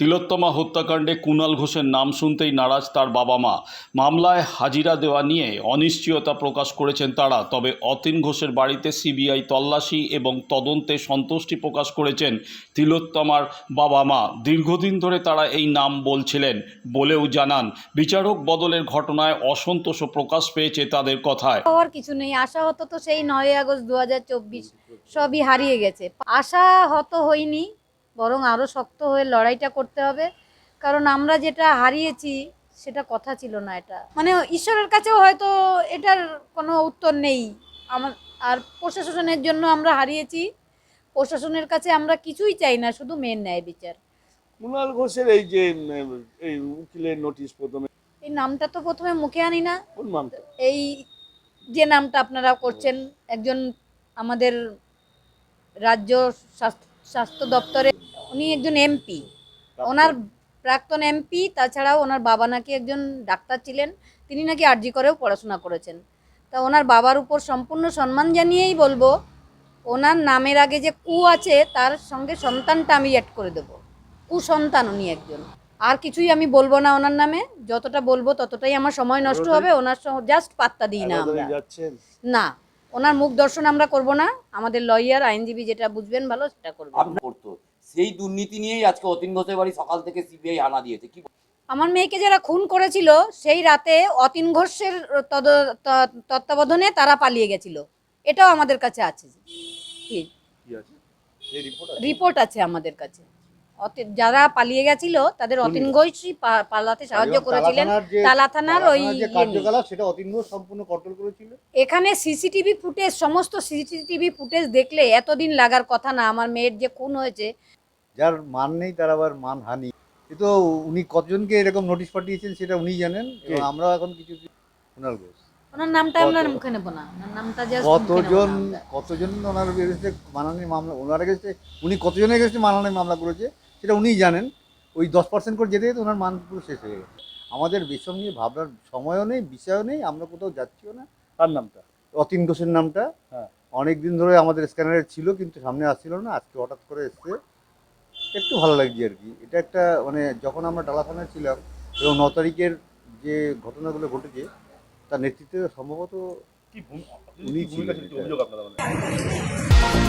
তিলোত্তমা হত্যাকাণ্ডে কুণাল ঘোষের নাম শুনতেই নারাজ তার বাবা মা। মামলায় হাজিরা দেওয়া নিয়ে অনিশ্চয়তা প্রকাশ করেছেন তারা, তবে অতীন ঘোষের বাড়িতে সিবিআই তল্লাশি এবং তদন্তে সন্তুষ্টি প্রকাশ করেছেন তিলোত্তমার বাবা মা। দীর্ঘদিন ধরে তারা এই নাম বলছিলেন বলেও জানান। বিচারক বদলের ঘটনায় অসন্তোষও প্রকাশ পেয়েছে তাদের কথায়। হওয়ার কিছু নেই, আশা হতো তো সেই নয় আগস্ট দু হাজার চব্বিশ সবই হারিয়ে গেছে। আশা হত হয়নি বরং আরও শক্ত হয়ে লড়াইটা করতে হবে। কারণ আমরা যেটা হারিয়েছি সেটা কথা ছিল না এটা। মানে ঈশ্বরের কাছেও হয়তো এটার কোনো উত্তর নেই। আমার আর প্রশাসনের জন্য আমরা হারিয়েছি। প্রশাসনের কাছে আমরা কিছুই চাই না শুধু মেয়ের ন্যায় বিচার। কুণাল ঘোষের এই যে এই উকিলের নোটিশ প্রথমে। এই নামটা তো প্রথমে মুখে আনি না। কোন নামটা? এই যে নামটা আপনারা করছেন একজন আমাদের রাজ্য স্বাস্থ্য স্বাস্থ্য দপ্তরে। উনি একজন এমপি। ওনার প্রাক্তন এমপি তাছাড়াও ওনার বাবা নাকি একজন ডাক্তার ছিলেন তিনি নাকি আরজি করেও পড়াশোনা করেছেন। তা ওনার বাবার উপর সম্পূর্ণ সম্মান জানিয়েই বলব ওনার নামের আগে যে কু আছে তার সঙ্গে সন্তানটা আমি অ্যাড করে দেবো। কুসন্তান উনি একজন। আর কিছুই আমি বলব না ওনার নামে যতটা বলব ততটাই আমার সময় নষ্ট হবে ওনার জাস্ট পাত্তা দিই না আমরা। না। ওনার মুখ দর্শন আমরা করব না আমাদের লয়ার আইনজীবী যেটা বুঝবেন ভালো সেটা করবেন আপনার করতো? সেই দুর্নীতি নিয়েই আজকে অতীন ঘোষের বাড়ি সকাল থেকে সিবিআই হানা দিয়েছে কি আমার মেয়েকে যারা খুন করেছিল সেই রাতে অতীন ঘোষের তদ- ত- তত্ত্বাবধানে তারা পালিয়ে গেছিল। এটাও আমাদের কাছে আছে। কি কি আছে? রিপোর্ট আছে আমাদের কাছে। যারা পালিয়ে গেছিল তাদের অতীন ঘোষই পালাতে সাহায্য করেছিলেন। তালা থানার ওই ইয়ে নিয়ে। কার্যকলাপ সেটা অতীন ঘোষ সম্পূর্ণ কন্ট্রোল করেছিল? এখানে সিসিটিভি ফুটেজ সমস্ত সিসিটিভি ফুটেজ দেখলে এতদিন লাগার কথা না আমার মেয়ের যে খুন হয়েছে। যার মান নেই তার আবার মান হানি। এ তো উনি কতজনকে এরকম নোটিশ পাঠিয়েছেন সেটা উনি জানেন। এবং কে? আমরাও এখন কিছু কুণাল ঘোষ। ওনার নামটা আমরা মুখে নেব না। ওনার নামটা জাস্ট কতজন কতজন ওনার এগেস্টে মানহানি মামলা ওনার এগেস্টে উনি কতজনের এগেস্টে মানহানি মামলা করেছে? সেটা উনিই জানেন। ওই দশ পার্সেন্ট করে যেতে যেতে ওনার মান পুরো শেষ হয়ে গেছে আমাদের বিষম নিয়ে ভাবনার সময়ও নেই বিষয়ও নেই আমরা কোথাও যাচ্ছিও না। তার নামটা? অতীন ঘোষের নামটা। হ্যাঁ। অনেক দিন ধরে আমাদের স্ক্যানারে ছিল কিন্তু সামনে আসছিল না। আজকে হঠাৎ করে এসছে। একটু ভালো লাগছে আর কি। এটা একটা মানে যখন আমরা টালা থানায় ছিলাম এবং ন তারিখের যে ঘটনাগুলো ঘটেছে তার নেতৃত্বে সম্ভবত উনি ছিলেন